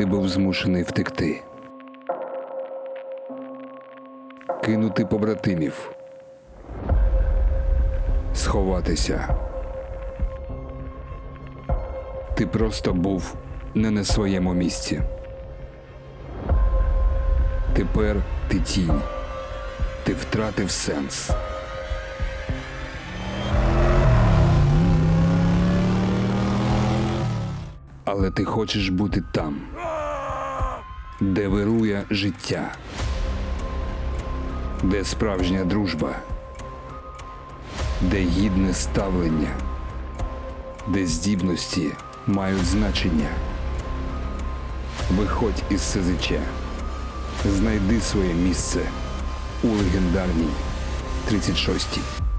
ти був змушений втекти. Кинути побратимів. Сховатися. Ти просто був не на своєму місці. Тепер ти тінь. Ти втратив сенс. Але ти хочеш бути там, де вирує життя, де справжня дружба, де гідне ставлення, де здібності мають значення. Виходь із СЗЧ, знайди своє місце у легендарній 36-й.